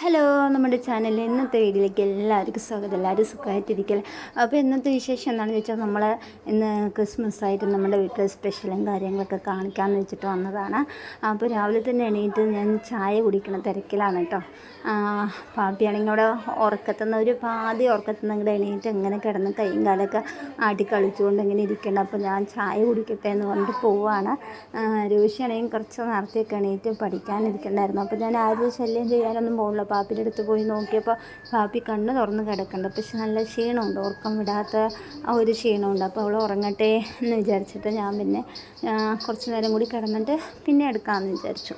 Hello നമ്മുടെ ചാനലിൽ ഇന്നത്തെ വീഡിയോയിലേക്ക് എല്ലാവർക്കും സ്വാഗതം. എല്ലാവരും സുഖമായിട്ടിരിക്കൽ അപ്പോൾ ഇന്നത്തെ വിശേഷം എന്താണെന്ന് വെച്ചാൽ നമ്മൾ ഇന്ന് ക്രിസ്മസ് ആയിട്ട് നമ്മുടെ വീട്ടിൽ സ്പെഷ്യലും കാര്യങ്ങളൊക്കെ കാണിക്കാമെന്ന് വെച്ചിട്ട് വന്നതാണ്. അപ്പോൾ രാവിലെ തന്നെ എണീറ്റ് ഞാൻ ചായ കുടിക്കുന്ന തിരക്കിലാണ് കേട്ടോ. പാപ്പിയാണെങ്കിൽ അവിടെ ഉറക്കത്തുനിന്ന് ഒരു പാതി ഉറക്കത്തുനിന്ന് അങ്ങോട്ട് എണീറ്റ് ഇങ്ങനെ കിടന്ന് കൈയും കാലൊക്കെ ആട്ടി കളിച്ചുകൊണ്ട് ഇങ്ങനെ ഇരിക്കണം അപ്പോൾ ഞാൻ ചായ കുടിക്കട്ടെ എന്ന് പറഞ്ഞിട്ട് പോവുകയാണ് രോഷിയാണെങ്കിൽ കുറച്ച് നേരത്തേക്ക് എണീറ്റ് പഠിക്കാനിരിക്കണ്ടായിരുന്നു അപ്പോൾ ഞാൻ ആരും ശല്യം ചെയ്യാനൊന്നും പോകുന്നില്ല. പാപ്പിന്റെ അടുത്ത് പോയി നോക്കിയപ്പോൾ പാപ്പി കണ്ണ് തുറന്ന് കിടക്കുന്നുണ്ട് പക്ഷെ നല്ല ക്ഷീണമുണ്ട്. ഉറക്കം വിടാത്ത ഒരു ക്ഷീണമുണ്ട്. അപ്പോൾ അവൾ ഉറങ്ങട്ടെ എന്ന് വിചാരിച്ചിട്ട് ഞാൻ പിന്നെ കുറച്ച് നേരം കൂടി കിടന്നിട്ട് പിന്നെ എടുക്കാമെന്ന് വിചാരിച്ചു.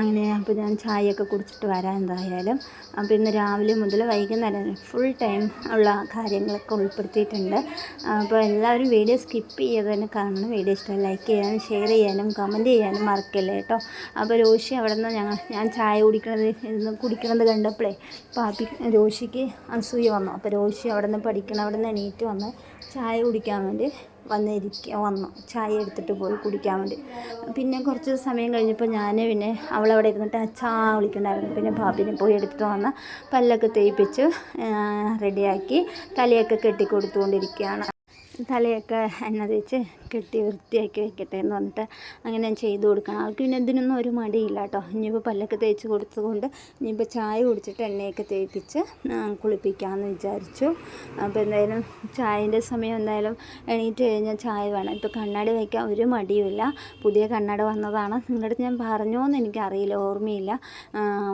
അങ്ങനെ അപ്പോൾ ഞാൻ ചായയൊക്കെ കുടിച്ചിട്ട് വരാം എന്തായാലും. അപ്പോൾ ഇന്ന് രാവിലെ മുതൽ വൈകുന്നേരം ഫുൾ ടൈം ഉള്ള കാര്യങ്ങളൊക്കെ ഉൾപ്പെടുത്തിയിട്ടുണ്ട്. അപ്പോൾ എല്ലാവരും വീഡിയോ സ്കിപ്പ് ചെയ്യാതെ തന്നെ കാണണം. വീഡിയോ ഇഷ്ടം ലൈക്ക് ചെയ്യാനും ഷെയർ ചെയ്യാനും കമന്റ് ചെയ്യാനും മറക്കല്ലേ കേട്ടോ. അപ്പോൾ രോഷി അവിടെ നിന്ന് ഞങ്ങൾ ഞാൻ ചായ കുടിക്കണത് ഇരുന്ന് കുടിക്കണത് കണ്ടപ്പോഴേ പാപ്പി രോഷിക്ക് അസൂയ വന്നു. അപ്പോൾ രോഷി അവിടെ നിന്ന് പഠിക്കണം അവിടെ നിന്ന് എണീറ്റ് വന്ന് ചായ കുടിക്കാൻ വേണ്ടി വന്നിരിക്കുക വന്നു. ചായ എടുത്തിട്ട് പോയി കുടിക്കാൻ വേണ്ടി. പിന്നെ കുറച്ച് സമയം കഴിഞ്ഞപ്പോൾ ഞാൻ പിന്നെ അവളവിടെ ഇരുന്നിട്ട് അച്ഛാ വിളിക്കണ്ടായിരുന്നു. പിന്നെ ഭാബിനെ പോയി എടുത്തിട്ട് വന്ന് പല്ലൊക്കെ തേപ്പിച്ച് റെഡിയാക്കി തലയൊക്കെ കെട്ടിക്കൊടുത്തുകൊണ്ടിരിക്കുകയാണ്. തലയൊക്കെ എണ്ണ തേച്ച് കെട്ടി വൃത്തിയാക്കി വെക്കട്ടെ എന്ന് പറഞ്ഞിട്ട് അങ്ങനെ ഞാൻ ചെയ്ത് കൊടുക്കണം. ആൾക്ക് പിന്നെ ഇതിനൊന്നും ഒരു മടിയില്ല കേട്ടോ. ഇനിയിപ്പോൾ പല്ലൊക്കെ തേച്ച് കൊടുത്തുകൊണ്ട് ഇനിയിപ്പോൾ ചായ കുടിച്ചിട്ട് എണ്ണയൊക്കെ തേപ്പിച്ച് കുളിപ്പിക്കാമെന്ന് വിചാരിച്ചു. അപ്പോൾ എന്തായാലും ചായന്റെ സമയം എന്തായാലും എണീറ്റ് കഴിഞ്ഞാൽ ചായ വേണം. ഇപ്പോൾ കണ്ണാടി വയ്ക്കാൻ ഒരു മടിയുമില്ല പുതിയ കണ്ണാടി വന്നതാണ്. നിങ്ങളുടെ ഞാൻ പറഞ്ഞോ എന്ന് എനിക്കറിയില്ല. ഓർമ്മയില്ല.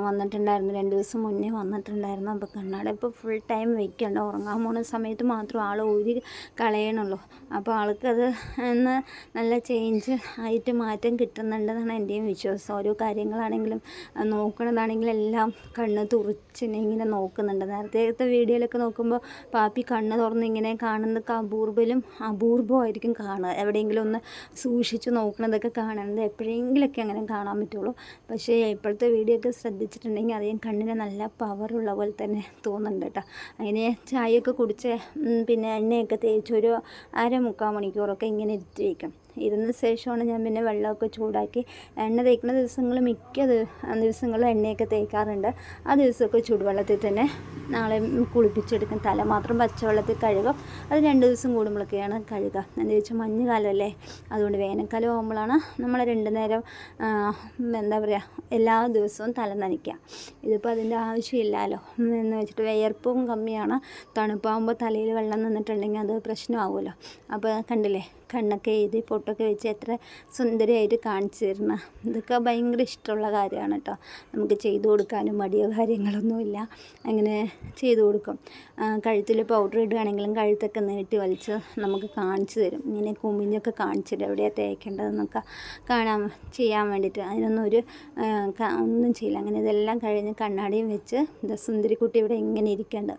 വന്നിട്ടുണ്ടായിരുന്നു. രണ്ട് ദിവസം മുന്നേ വന്നിട്ടുണ്ടായിരുന്നു. അപ്പോൾ കണ്ണാടി ഇപ്പോൾ ഫുൾ ടൈം വയ്ക്കണ്ട ഉറങ്ങാൻ പോകുന്ന സമയത്ത് മാത്രം ആൾ ഊരി കളയണുള്ളൂ. അപ്പോൾ ആൾക്കത് എന്ന് നല്ല ചേഞ്ച് ആയിട്ട് മാറ്റം കിട്ടുന്നുണ്ടെന്നാണ് എന്റെയും വിശ്വാസം. ഓരോ കാര്യങ്ങളാണെങ്കിലും നോക്കണതാണെങ്കിലും എല്ലാം കണ്ണ് തുറച്ചിനെ ഇങ്ങനെ നോക്കുന്നുണ്ട്. നേരത്തെ വീഡിയോയിലൊക്കെ നോക്കുമ്പോൾ പാപ്പി കണ്ണ് തുറന്ന് ഇങ്ങനെ കാണുന്നതൊക്കെ അപൂർവലും അപൂർവമായിരിക്കും കാണുക. എവിടെയെങ്കിലും ഒന്ന് സൂക്ഷിച്ച് നോക്കണതൊക്കെ കാണുന്നത് എപ്പോഴെങ്കിലൊക്കെ അങ്ങനെ കാണാൻ പറ്റുള്ളൂ. പക്ഷേ ഇപ്പോഴത്തെ വീഡിയോ ഒക്കെ ശ്രദ്ധിച്ചിട്ടുണ്ടെങ്കിൽ അധികം കണ്ണിന് നല്ല പവറുള്ള പോലെ തന്നെ തോന്നുന്നുണ്ട് കേട്ടോ. അങ്ങനെ ചായയൊക്കെ കുടിച്ച് പിന്നെ എണ്ണയൊക്കെ തേച്ച് ഒരു അര മുക്കാൽ മണിക്കൂറൊക്കെ ഇങ്ങനെ ഇരുത്തി വയ്ക്കും ഇരുന്ന ശേഷമാണ് ഞാൻ പിന്നെ വെള്ളമൊക്കെ ചൂടാക്കി എണ്ണ തേക്കുന്ന ദിവസങ്ങൾ മിക്ക ദിവസങ്ങളും എണ്ണയൊക്കെ തേക്കാറുണ്ട്. ആ ദിവസമൊക്കെ ചൂടുവെള്ളത്തിൽ തന്നെ നാളെ കുളിപ്പിച്ചെടുക്കും. തല മാത്രം പച്ചവെള്ളത്തിൽ കഴുകും. അത് രണ്ട് ദിവസം കൂടുമ്പോഴൊക്കെയാണ് കഴുകുക. എന്താ വെച്ചാൽ മഞ്ഞ് കാലമല്ലേ? അതുകൊണ്ട് വേനൽക്കാലം ആകുമ്പോഴാണ് നമ്മൾ രണ്ട് നേരം എന്താ പറയുക എല്ലാ ദിവസവും തല നനയ്ക്കുക. ഇതിപ്പോൾ അതിന്റെ ആവശ്യമില്ലല്ലോ. എന്ന് വെച്ചിട്ട് വിയർപ്പും കമ്മിയാണ്. തണുപ്പാകുമ്പോൾ തലയിൽ വെള്ളം നിന്നിട്ടുണ്ടെങ്കിൽ അത് പ്രശ്നമാകുമല്ലോ അപ്പോൾ കണ്ടില്ലേ കണ്ണൊക്കെ എഴുതി പൊട്ടൊക്കെ വെച്ച് എത്ര സുന്ദരിയായിട്ട് കാണിച്ചു തരുന്ന. ഇതൊക്കെ ഭയങ്കര ഇഷ്ടമുള്ള കാര്യമാണ് കേട്ടോ. നമുക്ക് ചെയ്തു കൊടുക്കാനും മടിയോ കാര്യങ്ങളൊന്നുമില്ല അങ്ങനെ ചെയ്തു കൊടുക്കും. കഴുത്തിൽ പൗഡർ ഇടുകയാണെങ്കിലും കഴുത്തൊക്കെ നീട്ടി വലിച്ച് നമുക്ക് കാണിച്ചു തരും. ഇങ്ങനെ കുമിഞ്ഞൊക്കെ കാണിച്ചു തരും. എവിടെയാണ് തേക്കേണ്ടതെന്നൊക്കെ കാണാൻ ചെയ്യാൻ വേണ്ടിയിട്ട്. അതിനൊന്നും ഒരു ഒന്നും ചെയ്യില്ല. അങ്ങനെ ഇതെല്ലാം കഴിഞ്ഞ് കണ്ണാടിയും വെച്ച് സുന്ദരിക്കുട്ടി ഇവിടെ ഇങ്ങനെ ഇരിക്കേണ്ടത്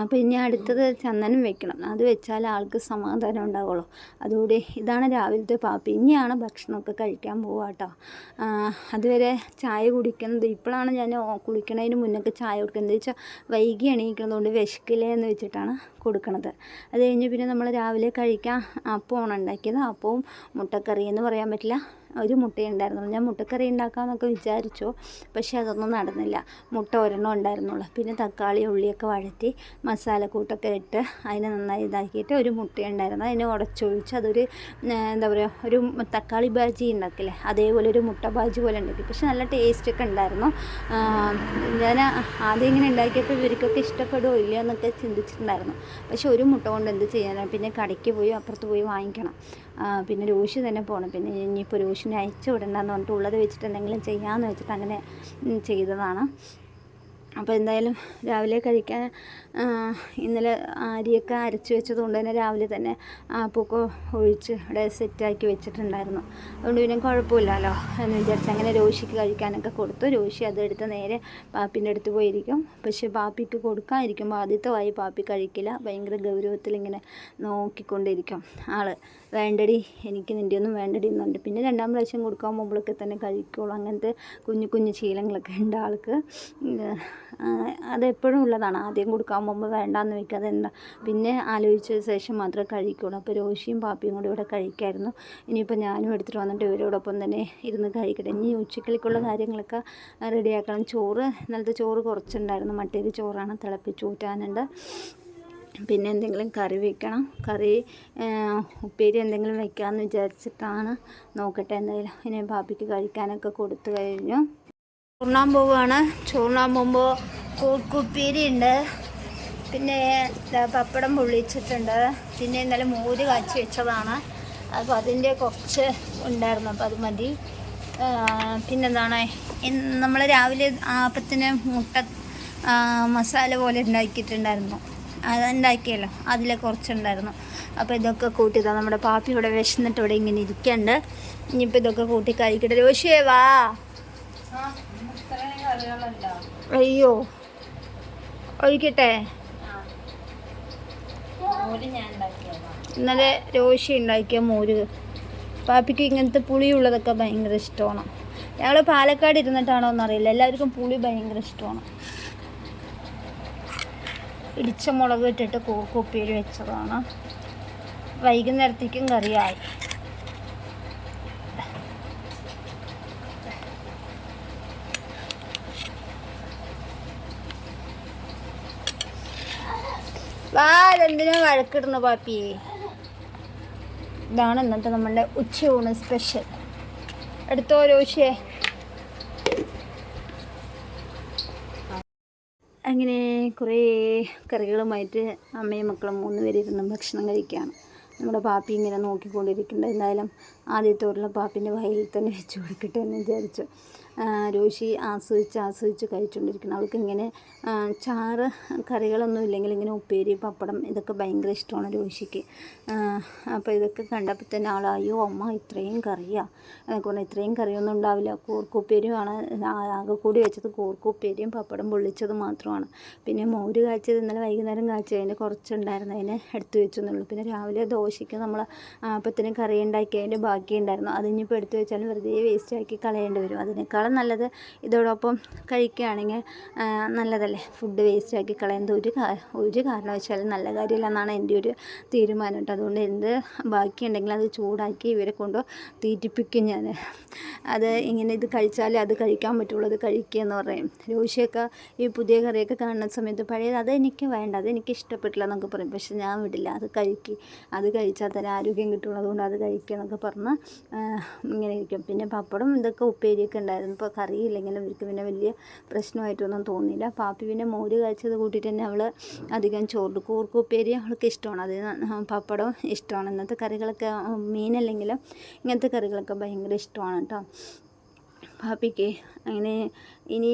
അപ്പോൾ ഇനി അടുത്തത് ചന്ദനം വെക്കണം. അത് വെച്ചാൽ ആൾക്ക് സമാധാനം ഉണ്ടാവുള്ളൂ. അതുകൂടി ഇതാണ് രാവിലത്തെ പാപ്പി. ഇനിയാണ് ഭക്ഷണമൊക്കെ കഴിക്കാൻ പോവുക കേട്ടോ. അതുവരെ ചായ കുടിക്കുന്നത് ഇപ്പോഴാണ് ഞാൻ കുളിക്കണതിന് മുന്നൊക്കെ ചായ കൊടുക്കുന്നത്. വെച്ചാൽ വൈകി എണീക്കുന്നതുകൊണ്ട് വിശക്കില്ലേ എന്ന് വെച്ചിട്ടാണ് കൊടുക്കണത്. അത് കഴിഞ്ഞ് പിന്നെ നമ്മൾ രാവിലെ കഴിക്കാൻ അപ്പമാണ് ഉണ്ടാക്കിയത്. അപ്പവും മുട്ടക്കറി എന്ന് പറയാൻ പറ്റില്ല. ഒരു മുട്ടയുണ്ടായിരുന്നുള്ളൂ ഞാൻ മുട്ടക്കറി ഉണ്ടാക്കാമെന്നൊക്കെ വിചാരിച്ചു പക്ഷേ അതൊന്നും നടന്നില്ല. മുട്ട ഒരെണ്ണം ഉണ്ടായിരുന്നുള്ളൂ. പിന്നെ തക്കാളി ഉള്ളിയൊക്കെ വഴറ്റി മസാലക്കൂട്ടൊക്കെ ഇട്ട് അതിനെ നന്നായി ഇതാക്കിയിട്ട് ഒരു മുട്ടയുണ്ടായിരുന്നു അതിനെ ഉടച്ചൊഴിച്ച് അതൊരു എന്താ പറയുക ഒരു തക്കാളി ബാജി ഉണ്ടാക്കില്ലേ? അതേപോലെ ഒരു മുട്ട ബാജി പോലെ ഉണ്ടാക്കി. പക്ഷെ നല്ല ടേസ്റ്റൊക്കെ ഉണ്ടായിരുന്നു. ഞാൻ ആദ്യം ഇങ്ങനെ ഉണ്ടാക്കിയപ്പോൾ ഇവർക്കൊക്കെ ഇഷ്ടപ്പെടുമോ ഇല്ലയോ എന്നൊക്കെ ചിന്തിച്ചിട്ടുണ്ടായിരുന്നു. പക്ഷെ ഒരു മുട്ട കൊണ്ട് എന്ത് ചെയ്യാനാണ് പിന്നെ കടയ്ക്ക് പോയി അപ്പുറത്ത് പോയി വാങ്ങിക്കണം. പിന്നെ രോഷി തന്നെ പോകണം പിന്നെ ഇനിയിപ്പോൾ രോഷിനെ അയച്ചു വിടണ്ടെന്ന് പറഞ്ഞിട്ട് ഉള്ളത് വെച്ചിട്ട് എന്തെങ്കിലും ചെയ്യാമെന്ന് വെച്ചിട്ട് അങ്ങനെ ചെയ്തതാണ്. അപ്പോൾ എന്തായാലും രാവിലെ കഴിക്കാൻ ഇന്നലെ അരിയൊക്കെ അരച്ച് വെച്ചത് കൊണ്ട് തന്നെ രാവിലെ തന്നെ ആപ്പൊക്കെ ഒഴിച്ച് ഇവിടെ സെറ്റാക്കി വെച്ചിട്ടുണ്ടായിരുന്നു. അതുകൊണ്ട് പിന്നെ കുഴപ്പമില്ലല്ലോ എന്ന് വിചാരിച്ച് അങ്ങനെ രോഷിക്ക് കഴിക്കാനൊക്കെ കൊടുത്തു. രോഷി അതെടുത്ത് നേരെ പാപ്പിന്റെ അടുത്ത് പോയിരിക്കും. പക്ഷേ പാപ്പിക്ക് കൊടുക്കാതിരിക്കുമ്പോൾ ആദ്യത്തെ വായി പാപ്പി കഴിക്കില്ല. ഭയങ്കര ഗൗരവത്തിൽ ഇങ്ങനെ നോക്കിക്കൊണ്ടിരിക്കും ആൾ വേണ്ടടി എനിക്ക് നിന്റെ ഒന്നും വേണ്ടടി എന്നുണ്ട് പിന്നെ രണ്ടാം പ്രാവശ്യം കൊടുക്കാൻ പോകുമ്പോഴൊക്കെ തന്നെ കഴിക്കുള്ളൂ അങ്ങനത്തെ കുഞ്ഞു കുഞ്ഞു ശീലങ്ങളൊക്കെ ഉണ്ട് ആൾക്ക്. അതെപ്പോഴും ഉള്ളതാണ്. ആദ്യം കൊടുക്കാൻ പോകുമ്പോൾ വേണ്ടാന്ന് വെക്കാതെ എന്താ പിന്നെ ആലോചിച്ച ശേഷം മാത്രമേ കഴിക്കുള്ളൂ. അപ്പോൾ രോഷിയും പാപ്പിയും കൂടി ഇവിടെ കഴിക്കായിരുന്നു. ഇനിയിപ്പോൾ ഞാനും എടുത്തിട്ട് വന്നിട്ട് ഇവരോടൊപ്പം തന്നെ ഇരുന്ന് കഴിക്കട്ടെ. ഇനി ഉച്ചക്കളിക്കുള്ള കാര്യങ്ങളൊക്കെ റെഡിയാക്കണം. ചോറ് ഇന്നലത്തെ ചോറ് കുറച്ചുണ്ടായിരുന്നു. മട്ടേരി ചോറാണ് തിളപ്പിച്ച് ഊറ്റാനുണ്ട്. പിന്നെ എന്തെങ്കിലും കറി വെക്കണം. കറി ഉപ്പേരി എന്തെങ്കിലും വെക്കാമെന്ന് വിചാരിച്ചിട്ടാണ്. നോക്കട്ടെ എന്തായാലും. ഇനി ബാബിക്ക് കഴിക്കാനൊക്കെ കൊടുത്തു കഴിഞ്ഞു. ചോറിനാൻ പോവുകയാണ്. ചോറിനാൻ പോകുമ്പോൾ ഉണ്ട്. പിന്നെ പപ്പടം പൊള്ളിച്ചിട്ടുണ്ട്. പിന്നെ ഇന്നലെ മോര് കാച്ചി വെച്ചതാണ്. അപ്പോൾ അതിന്റെ കുറച്ച് ഉണ്ടായിരുന്നു. അപ്പോൾ അത് മതി. പിന്നെന്താണ്? നമ്മൾ രാവിലെ ആപ്പത്തിന് മുട്ട മസാല പോലെ ഉണ്ടാക്കിയിട്ടുണ്ടായിരുന്നു. അതുണ്ടാക്കിയല്ലോ. അതിൽ കുറച്ചുണ്ടായിരുന്നു. അപ്പോൾ ഇതൊക്കെ കൂട്ടിയതാണ് നമ്മുടെ പാപ്പി ഇവിടെ വിശന്നിട്ട് ഇവിടെ ഇങ്ങനെ ഇരിക്കണ്ട്. ഇനിയിപ്പോൾ ഇതൊക്കെ കൂട്ടി കഴിക്കട്ടെ. രോഷിയേ വാ. അയ്യോ. ഒഴിക്കട്ടെ ഇന്നലെ രോഷി ഉണ്ടാക്കിയ മോര്. പാപ്പിക്ക് ഇങ്ങനത്തെ പുളിയുള്ളതൊക്കെ ഭയങ്കര ഇഷ്ടമാണ്. ഞങ്ങൾ പാലക്കാട് ഇരുന്നിട്ടാണോ എന്നറിയില്ല. എല്ലാവർക്കും പുളി ഭയങ്കര ഇഷ്ടമാണ്. ഇടിച്ച മുളക് ഇട്ടിട്ട് കുപ്പിയിൽ വെച്ചതാണ്. വൈകുന്നേരത്തേക്കും കറിയായി. വാ എന്തിനാ വഴക്കിടുന്നു പാപ്പി? ഇതാണ് ഇന്നത്തെ നമ്മളുടെ ഉച്ചയൂണ് സ്പെഷ്യൽ. എടുത്തോ രോഷിയെ അങ്ങനെ കുറേ കറികളുമായിട്ട് അമ്മയും മക്കളും മൂന്ന് പേരിരുന്ന് ഭക്ഷണം കഴിക്കുകയാണ്. നമ്മുടെ പാപ്പി ഇങ്ങനെ നോക്കിക്കൊണ്ടിരിക്കുന്നുണ്ട്. എന്തായാലും ആദ്യത്തെ ഉരുള പാപ്പിന്റെ വയലിൽ തന്നെ വെച്ച് കൊടുക്കട്ടെ എന്ന് വിചാരിച്ചു. രോഷി ആസ്വദിച്ച് ആസ്വദിച്ച് കഴിച്ചുകൊണ്ടിരിക്കുന്നത് അവൾക്ക് ഇങ്ങനെ ചാറ് കറികളൊന്നും ഇല്ലെങ്കിൽ ഇങ്ങനെ ഉപ്പേരി പപ്പടം ഇതൊക്കെ ഭയങ്കര ഇഷ്ടമാണ് രോഷിക്ക് അപ്പോൾ ഇതൊക്കെ കണ്ടപ്പോൾ തന്നെ അയ്യോ അമ്മ ഇത്രയും കറിയാ. എന്നൊക്കെ പറഞ്ഞാൽ ഇത്രയും കറിയൊന്നും ഉണ്ടാവില്ല. കൂർക്കുപ്പേരിയുമാണ് ആകെ കൂടി വെച്ചത് കൂർക്കുപ്പേരിയും പപ്പടം പൊള്ളിച്ചത് മാത്രമാണ്. പിന്നെ മോര് കാച്ചത് ഇന്നലെ വൈകുന്നേരം കാച്ചത്. അതിന് കുറച്ചുണ്ടായിരുന്നു. അതിനെ എടുത്തു വെച്ചെന്നുള്ളൂ പിന്നെ രാവിലെ ദോശയ്ക്ക് നമ്മൾ അപ്പത്തിന് കറി ഉണ്ടാക്കി അതിന്റെ ബാക്കി ഉണ്ടായിരുന്നു അതിനിപ്പോൾ എടുത്തു വെച്ചാലും വെറുതെ വേസ്റ്റ് ആക്കി കളയേണ്ടി വരും. അതിനേക്കാളും നല്ലത്. ഇതോടൊപ്പം കഴിക്കുകയാണെങ്കിൽ നല്ലതല്ലേ? ഫുഡ് വേസ്റ്റ് ആക്കി കളയുന്നത് ഒരു ഒരു കാരണവശാലും നല്ല കാര്യമില്ല എന്നാണ് എന്റെ ഒരു തീരുമാനം കേട്ടോ. അതുകൊണ്ട് എന്ത് ബാക്കിയുണ്ടെങ്കിൽ അത് ചൂടാക്കി ഇവരെ കൊണ്ട് തീറ്റിപ്പിക്കും ഞാൻ. അത് ഇങ്ങനെ ഇത് കഴിച്ചാലേ അത് കഴിക്കാൻ പറ്റുള്ളൂ അത് കഴിക്കുക എന്ന് പറയും. രോഷിയൊക്കെ ഈ പുതിയ കറിയൊക്കെ കാണുന്ന സമയത്ത് പഴയത് അത് എനിക്ക് വേണ്ട അത് എനിക്ക് ഇഷ്ടപ്പെട്ടില്ല എന്നൊക്കെ പറയും. പക്ഷെ ഞാൻ വിടില്ല അത് കഴിക്കുക അത് കഴിച്ചാൽ തന്നെ ആരോഗ്യം കിട്ടുള്ളൂ അതുകൊണ്ട് അത് കഴിക്കുക എന്നൊക്കെ പറഞ്ഞ് ഇങ്ങനെ ഇരിക്കും. പിന്നെ പപ്പടം ഇതൊക്കെ ഉപ്പേരിയൊക്കെ ഉണ്ടായിരുന്നു. ഇപ്പോൾ കറിയില്ലെങ്കിലും ഇവർക്ക് പിന്നെ വലിയ പ്രശ്നമായിട്ടൊന്നും തോന്നിയില്ല. പാപ്പി പിന്നെ മോര് കഴിച്ചത് കൂട്ടിയിട്ട് തന്നെ അവൾ അധികം ചോറ് കൂർക്ക് ഉപ്പേരി അവൾക്ക് ഇഷ്ടമാണ്. അത് പപ്പടവും ഇഷ്ടമാണ്. ഇന്നത്തെ കറികളൊക്കെ മീനല്ലെങ്കിലും ഇങ്ങനത്തെ കറികളൊക്കെ ഭയങ്കര ഇഷ്ടമാണ് കേട്ടോ. പാപ്പിക്ക് അങ്ങനെ ഇനി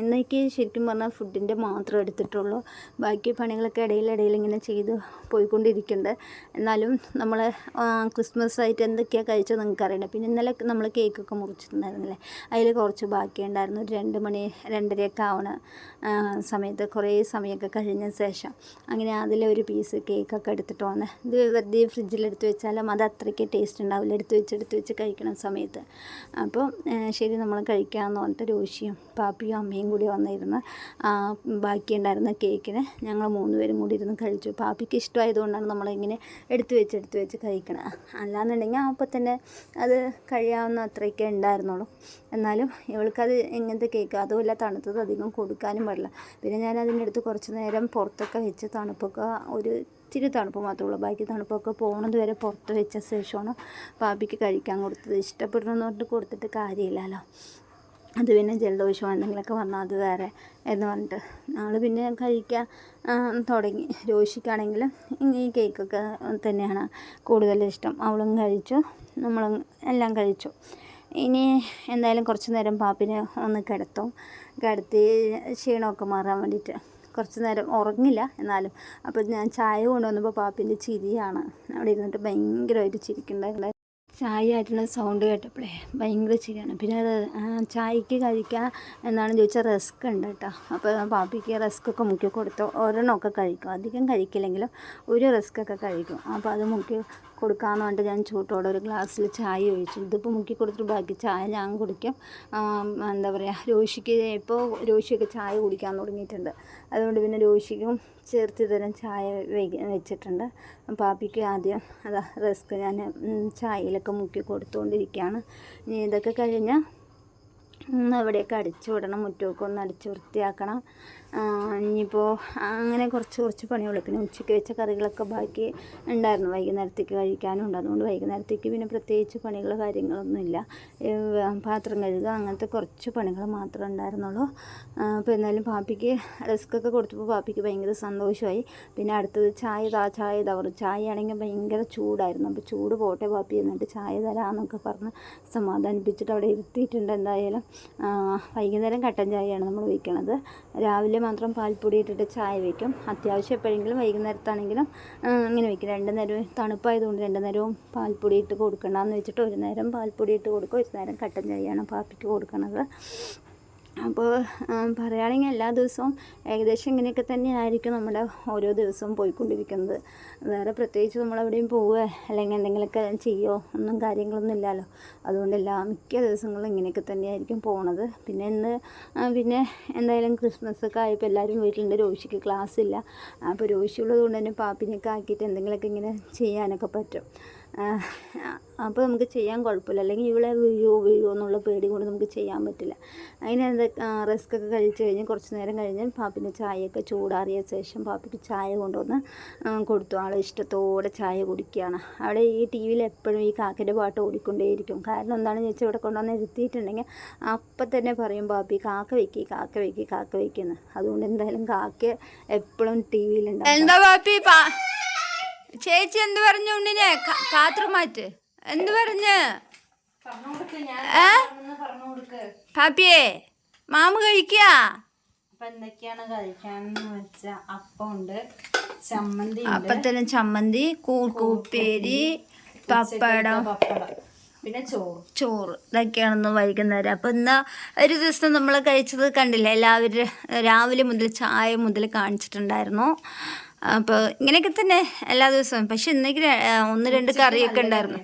ഇന്നേക്ക് ശരിക്കും പറഞ്ഞാൽ ഫുഡിന്റെ മാത്രം എടുത്തിട്ടുള്ളൂ. ബാക്കി പണികളൊക്കെ ഇടയിലിടയിൽ ഇങ്ങനെ ചെയ്ത് പോയിക്കൊണ്ടിരിക്കുന്നുണ്ട്. എന്നാലും നമ്മൾ ക്രിസ്മസ് ആയിട്ട് എന്തൊക്കെയാണ് കഴിച്ചത് അറിയണം പിന്നെ ഇന്നലെ നമ്മൾ കേക്കൊക്കെ മുറിച്ചിട്ടുണ്ടായിരുന്നില്ലേ? അതിൽ കുറച്ച് ബാക്കിയുണ്ടായിരുന്നു ഒരു രണ്ട് മണി രണ്ടരയൊക്കെ ആവണ സമയത്ത് കുറേ സമയമൊക്കെ കഴിഞ്ഞ ശേഷം അങ്ങനെ അതിലൊരു പീസ് കേക്കൊക്കെ എടുത്തിട്ട് വന്ന് ഇത് വെറുതെ ഫ്രിഡ്ജിലെടുത്ത് വെച്ചാലും അത് അത്രയ്ക്ക് ടേസ്റ്റ് ഉണ്ടാവില്ല. എടുത്ത് വെച്ച് എടുത്ത് വെച്ച് കഴിക്കണ സമയത്ത്. അപ്പോൾ ശരി നമ്മൾ കഴിക്കാമെന്ന് പറഞ്ഞിട്ട് രോഷിയും പാപ്പിയും അമ്മയും കൂടി വന്നിരുന്ന് ബാക്കിയുണ്ടായിരുന്ന കേക്കിന് ഞങ്ങൾ മൂന്നുപേരും കൂടി ഇരുന്ന് കഴിച്ചു. പാപ്പിക്ക് ഇഷ്ടമായതുകൊണ്ടാണ് നമ്മളിങ്ങനെ എടുത്തു വെച്ച് എടുത്തു വെച്ച് കഴിക്കണത് അല്ലാന്നുണ്ടെങ്കിൽ അപ്പോൾ തന്നെ അത് കഴിയാവുന്ന അത്രയൊക്കെ ഉണ്ടായിരുന്നുള്ളൂ. എന്നാലും ഇവൾക്കത് ഇങ്ങനത്തെ കേക്ക് അതുമല്ല തണുത്തത് അധികം കൊടുക്കാനും പാടില്ല. പിന്നെ ഞാൻ അതിന്റെ അടുത്ത് കുറച്ച് നേരം പുറത്തൊക്കെ വെച്ച് തണുപ്പൊക്കെ ഒരു ഇച്ചിരി തണുപ്പ് മാത്രമേ ഉള്ളൂ. ബാക്കി തണുപ്പൊക്കെ പോകുന്നത് വരെ പുറത്ത് വെച്ച ശേഷമാണ് പാപ്പിക്ക് കഴിക്കാൻ കൊടുത്തത്. ഇഷ്ടപ്പെടണമെന്ന് പറഞ്ഞിട്ട് കൊടുത്തിട്ട് കാര്യമില്ലല്ലോ. അത് പിന്നെ ജലദോഷം എന്തെങ്കിലുമൊക്കെ വന്നാൽ അത് വേറെ എന്ന് പറഞ്ഞിട്ട് ആൾ പിന്നെ കഴിക്കാൻ തുടങ്ങി. രോഷിക്കാണെങ്കിൽ ഈ കേക്കൊക്കെ തന്നെയാണ് കൂടുതൽ ഇഷ്ടം. അവളും കഴിച്ചു നമ്മളും എല്ലാം കഴിച്ചു. ഇനി എന്തായാലും കുറച്ച് നേരം പാപ്പിനെ ഒന്ന് കിടത്തും. കിടത്തി ക്ഷീണമൊക്കെ മാറാൻ വേണ്ടിയിട്ട്. കുറച്ച് നേരം ഉറങ്ങില്ല എന്നാലും. അപ്പോൾ ഞാൻ ചായ കൊണ്ടുവന്നപ്പോൾ പാപ്പിന്റെ ചിരിയാണ്. അവിടെ ഇരുന്നിട്ട് ഭയങ്കരമായിട്ട് ചിരിക്കുന്നുണ്ടായിരുന്നു. ചായ ആയിട്ടുള്ള സൗണ്ട് കേട്ടപ്പോഴേ ഭയങ്കര ചിരിയാണ്. പിന്നെ ചായക്ക് കഴിക്കാൻ എന്നാണ് ചോദിച്ചാൽ റസ്ക് ഉണ്ട് കേട്ടോ. അപ്പോൾ പാപ്പിക്ക് റസ്ക്കൊക്കെ മുക്കി കൊടുത്തു ഒരെണ്ണമൊക്കെ കഴിക്കും. അധികം കഴിക്കില്ലെങ്കിലും ഒരു റസ്ക്കൊക്കെ കഴിക്കും. അപ്പോൾ അത് മുക്കി കൊടുക്കാമെന്ന് പറഞ്ഞിട്ട് ഞാൻ ചൂട്ടോടെ ഒരു ഗ്ലാസ്സിൽ ചായ ഒഴിച്ചു. ഇതിപ്പോൾ മുക്കി കൊടുത്തിട്ട് ബാക്കി ചായ ഞാൻ കുടിക്കും. എന്താ പറയുക രോഷിക്ക് ഇപ്പോൾ രോഷിയൊക്കെ ചായ കുടിക്കാൻ തുടങ്ങിയിട്ടുണ്ട്. അതുകൊണ്ട് പിന്നെ രോഷിക്കും ചേർത്ത് തരം ചായ വെച്ചിട്ടുണ്ട്. പാപ്പിക്ക് ആദ്യം അതാ റസ്ക് ഞാൻ ചായയിലൊക്കെ മുക്കി കൊടുത്തുകൊണ്ടിരിക്കുകയാണ് ഇനി ഇതൊക്കെ കഴിഞ്ഞാൽ ഒന്ന് അവിടെയൊക്കെ അടിച്ചു വിടണം മുറ്റമൊക്കെ ഒന്ന് അടിച്ച് വൃത്തിയാക്കണം. ഇനിയിപ്പോൾ അങ്ങനെ കുറച്ച് കുറച്ച് പണിയുള്ളൂ. പിന്നെ ഉച്ചയ്ക്ക് വെച്ച കറികളൊക്കെ ബാക്കി ഉണ്ടായിരുന്നു. വൈകുന്നേരത്തേക്ക് കഴിക്കാനും ഉണ്ട് അതുകൊണ്ട് വൈകുന്നേരത്തേക്ക് പിന്നെ പ്രത്യേകിച്ച് പണികൾ കാര്യങ്ങളൊന്നുമില്ല പാത്രം കഴുകുക അങ്ങനത്തെ കുറച്ച് പണികൾ മാത്രമേ ഉണ്ടായിരുന്നുള്ളൂ. അപ്പോൾ എന്നാലും പാപ്പിക്ക് റിസ്ക് ഒക്കെ കൊടുത്തപ്പോൾ പാപ്പിക്ക് ഭയങ്കര സന്തോഷമായി. പിന്നെ അടുത്തത് ചായ താ ചായ താ പറഞ്ഞു. ചായ ആണെങ്കിൽ ഭയങ്കര ചൂടായിരുന്നു. അപ്പോൾ ചൂട് പോട്ടെ പാപ്പി എന്നിട്ട് ചായ തരാമെന്നൊക്കെ പറഞ്ഞ് സമാധാനിപ്പിച്ചിട്ട് അവിടെ ഇരുത്തിയിട്ടുണ്ട് എന്തായാലും. വൈകുന്നേരം കട്ടൻ ചായയാണ് നമ്മൾ വയ്ക്കണത്. രാവിലെ മാത്രം പാൽപ്പൊടി ഇട്ടിട്ട് ചായ വയ്ക്കും അത്യാവശ്യം എപ്പോഴെങ്കിലും വൈകുന്നേരത്താണെങ്കിലും അങ്ങനെ വയ്ക്കും രണ്ട് നേരവും തണുപ്പായതുകൊണ്ട് രണ്ട് നേരവും പാൽപ്പൊടി ഇട്ട് കൊടുക്കണ്ടെന്ന് വെച്ചിട്ട് ഒരു നേരം പാൽപ്പൊടി ഇട്ട് കൊടുക്കും. ഒരു നേരം കട്ടൻ ചായയാണ് പാപ്പിക്ക് കൊടുക്കണത്. അപ്പോൾ പറയുകയാണെങ്കിൽ എല്ലാ ദിവസവും ഏകദേശം ഇങ്ങനെയൊക്കെ തന്നെയായിരിക്കും നമ്മുടെ ഓരോ ദിവസവും പോയിക്കൊണ്ടിരിക്കുന്നത്. വേറെ പ്രത്യേകിച്ച് നമ്മളെവിടെയും പോവുക അല്ലെങ്കിൽ എന്തെങ്കിലുമൊക്കെ ചെയ്യുമോ ഒന്നും കാര്യങ്ങളൊന്നും ഇല്ലല്ലോ. അതുകൊണ്ട് എല്ലാ മിക്ക ദിവസങ്ങളും ഇങ്ങനെയൊക്കെ തന്നെയായിരിക്കും പോണത്. പിന്നെ ഇന്ന് പിന്നെ എന്തായാലും ക്രിസ്മസ് ഒക്കെ ആയപ്പോൾ എല്ലാവരും വീട്ടിലുണ്ട്. രോഷിക്ക് ക്ലാസ് ഇല്ല അപ്പോൾ രോഷിയുള്ളത് കൊണ്ട് തന്നെ പാപ്പിനൊക്കെ ആക്കിയിട്ട് എന്തെങ്കിലുമൊക്കെ ഇങ്ങനെ ചെയ്യാനൊക്കെ പറ്റും. അപ്പോൾ നമുക്ക് ചെയ്യാൻ കുഴപ്പമില്ല. അല്ലെങ്കിൽ ഇവിടെ വീഴുമോ വീഴുമോ എന്നുള്ള പേടി കൊണ്ട് നമുക്ക് ചെയ്യാൻ പറ്റില്ല. അതിന് എന്താ റിസ്ക് ഒക്കെ കഴിച്ച് കഴിഞ്ഞ് കുറച്ച് നേരം കഴിഞ്ഞ് പാപ്പിന്റെ ചായയൊക്കെ ചൂടാറിയ ശേഷം പാപ്പിക്ക് ചായ കൊണ്ടുവന്ന് കൊടുത്തു. ആൾ ഇഷ്ടത്തോടെ ചായ കുടിക്കുകയാണ്. അവിടെ ഈ ടി വിയിൽ എപ്പോഴും ഈ കാക്കന്റെ പാട്ട് ഓടിക്കൊണ്ടേയിരിക്കും. കാരണം എന്താണെന്ന് ചോദിച്ചാൽ ഇവിടെ കൊണ്ടുവന്ന് ഇരുത്തിയിട്ടുണ്ടെങ്കിൽ അപ്പം തന്നെ പറയും പാപ്പി കാക്ക വെക്കി കാക്ക വെക്കി കാക്ക വെക്കുന്നു അതുകൊണ്ട് എന്തായാലും കാക്ക എപ്പോഴും ടി വിയിലുണ്ടാവും എന്താ പാപ്പി ചേച്ചി എന്ത് പറഞ്ഞു ഉണ്ണിനെ? പാത്രം മാറ്റ്. എന്ത് പറഞ്ഞ്? ഏ? പാപ്പിയേ മാമ കഴിക്കുക അപ്പത്തന്നെ ചമ്മന്തി കൂർക്കുപ്പേരി പപ്പടം. പിന്നെ ചോറ്. ചോറ് ഇതൊക്കെയാണെന്ന് വൈകുന്നേരം. അപ്പം എന്നാ ഒരു ദിവസം നമ്മൾ കഴിച്ചത് കണ്ടില്ല? എല്ലാവരും രാവിലെ മുതൽ ചായ മുതൽ കാണിച്ചിട്ടുണ്ടായിരുന്നു. അപ്പോൾ ഇങ്ങനെയൊക്കെ തന്നെ എല്ലാ ദിവസവും. പക്ഷെ ഇന്നേക്ക് ഒന്ന് രണ്ട് കറിയൊക്കെ ഉണ്ടായിരുന്നു.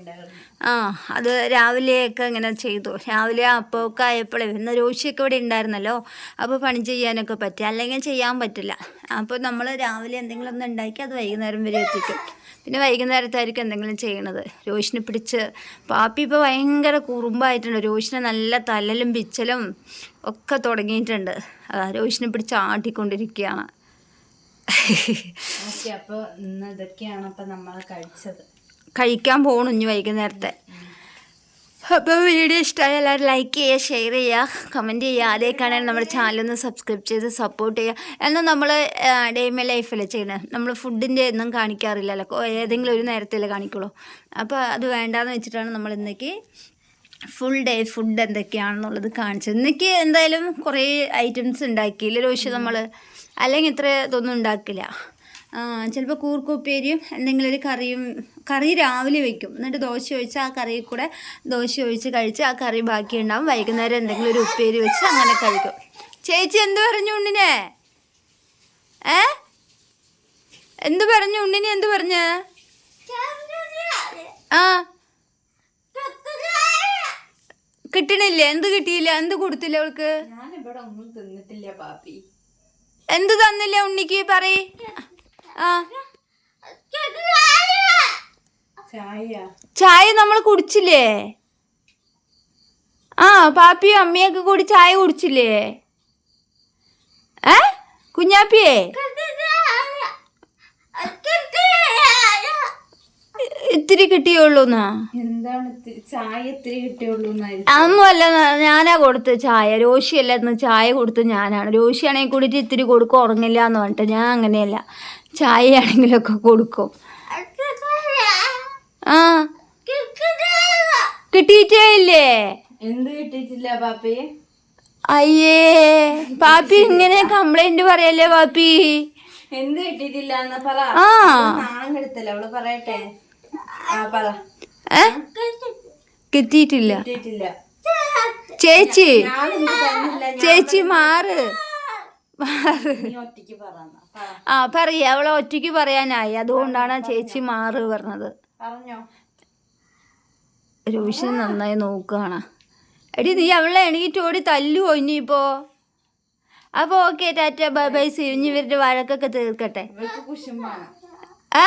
ആ അത് രാവിലെയൊക്കെ ഇങ്ങനെ ചെയ്തു. രാവിലെ അപ്പമൊക്കെ ആയപ്പോഴേ ഇന്ന് രോഷിയൊക്കെ ഇവിടെ ഉണ്ടായിരുന്നല്ലോ. അപ്പോൾ പണി ചെയ്യാനൊക്കെ പറ്റി. അല്ലെങ്കിൽ ചെയ്യാൻ പറ്റില്ല. അപ്പോൾ നമ്മൾ രാവിലെ എന്തെങ്കിലും ഒന്ന് ഉണ്ടാക്കി അത് വൈകുന്നേരം വരെ എത്തിക്കും പിന്നെ വൈകുന്നേരത്തായിരിക്കും എന്തെങ്കിലും ചെയ്യണത്. രോഷിനെ പിടിച്ച് പാപ്പി ഇപ്പോൾ ഭയങ്കര കുറുമ്പായിട്ടുണ്ട്. രോഷിനെ നല്ല തലലും പിച്ചലും ഒക്കെ തുടങ്ങിയിട്ടുണ്ട്. രോഷിനെ പിടിച്ച് ആട്ടിക്കൊണ്ടിരിക്കുകയാണ്. അപ്പോൾ നമ്മൾ കഴിച്ചത്. കഴിക്കാൻ പോകണം ഇനി വൈകുന്നേരത്തെ. അപ്പോൾ വീഡിയോ ഇഷ്ടമായ എല്ലാവരും ലൈക്ക് ചെയ്യുക ഷെയർ ചെയ്യുക കമന്റ് ചെയ്യുക. അതേക്കാണെങ്കിൽ നമ്മുടെ ചാനലൊന്ന് സബ്സ്ക്രൈബ് ചെയ്ത് സപ്പോർട്ട് ചെയ്യുക. എന്നാൽ നമ്മൾ ഡേ മൈ ലൈഫിൽ ചെയ്യണത് നമ്മൾ ഫുഡിന്റെ ഒന്നും കാണിക്കാറില്ലല്ലോ. ഏതെങ്കിലും ഒരു നേരത്തിലേ കാണിക്കുള്ളൂ. അപ്പോൾ അത് വേണ്ടാന്ന് വെച്ചിട്ടാണ് നമ്മൾ ഇന്നേക്ക് ഫുൾ ഡേ ഫുഡ് എന്തൊക്കെയാണെന്നുള്ളത് കാണിച്ചത്. ഇന്നേക്ക് എന്തായാലും കുറേ ഐറ്റംസ് ഉണ്ടാക്കിയില്ല രോഷി നമ്മൾ അല്ലെങ്കിൽ ഇത്ര ഇതൊന്നും ഉണ്ടാക്കില്ല. ചിലപ്പോൾ കൂർക്കുപ്പേരിയും എന്തെങ്കിലും ഒരു കറിയും കറി രാവിലെ വെക്കും. എന്നിട്ട് ദോശ ഒഴിച്ച് ആ കറിയിൽ കൂടെ ദോശ ഒഴിച്ച് കഴിച്ച് ആ കറി ബാക്കി ഉണ്ടാവും. വൈകുന്നേരം എന്തെങ്കിലും ഒരു ഉപ്പേരി വെച്ച് അങ്ങനെ കഴിക്കും. ചേച്ചി എന്ത് പറഞ്ഞു ഉണ്ണിനെ? ഏ? എന്ത് പറഞ്ഞു ഉണ്ണിനെ? എന്ത് പറഞ്ഞ? ആ. കിട്ടണില്ലേ? എന്ത് കിട്ടിയില്ല? എന്ത് കൊടുത്തില്ല അവൾക്ക്? ഞാനിവിടെ ഒന്നും തിന്നിട്ടില്ല പാപ്പി. എന്ത് തന്നില്ല ഉണ്ണിക്ക് പറയ്? ആ. ചായ. ചായ നമ്മൾ കുടിച്ചില്ലേ? ആ പാപ്പിയും അമ്മയൊക്കെ കൂടി ചായ കുടിച്ചില്ലേ? ഏ? കുഞ്ഞാപ്പിയേ? ഇത്തിരി കിട്ടിയുള്ളൂന്നാ? എന്താണ് ചായ ഇത്തിരി കിട്ടിയുള്ളൂ അതൊന്നുമല്ല ന- ഞാനാ കൊടുത്ത് ചായ. രോഷിയല്ല ഇന്ന് ചായ കൊടുത്ത് ഞാനാണ്. രോഷിയാണെങ്കിൽ കൂടിയിട്ട് ഇത്തിരി കൊടുക്കും ഉറങ്ങില്ല എന്ന് പറഞ്ഞിട്ട് ഞാൻ അങ്ങനെയല്ല. ചായ ആണെങ്കിലൊക്കെ കൊടുക്കും. ആ. കിട്ടിയിട്ടേ ഇല്ലേ? എന്ത് കിട്ടിയിട്ടില്ല പാപ്പി? അയ്യേ പാപ്പി ഇങ്ങനെ കംപ്ലൈന്റ് പറയല്ലേ പാപ്പി? എന്ത് കിട്ടിയിട്ടില്ല എന്ന് പറ. ആ. നാണം കെടുത്തല്ലേ അവൾ പറയട്ടെ? കിട്ടിയിട്ടില്ല. ചേച്ചി. ചേച്ചി മാറ്. മാറ്. ആ പറയ. അവളെ ഒറ്റയ്ക്ക് പറയാനായി. അതുകൊണ്ടാണ് ചേച്ചി മാറ് പറഞ്ഞത്. രൂഷൻ നന്നായി നോക്കുകയാണ് എടി നീ അവളെ എണീറ്റ് ഓടി തല്ലുവോ ഇനിയിപ്പോ? അപ്പോൾ okay tata. Bye bye. See ഇനി ഇവരുടെ വഴക്കൊക്കെ തീർക്കട്ടെ. ഏ?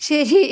ശരി.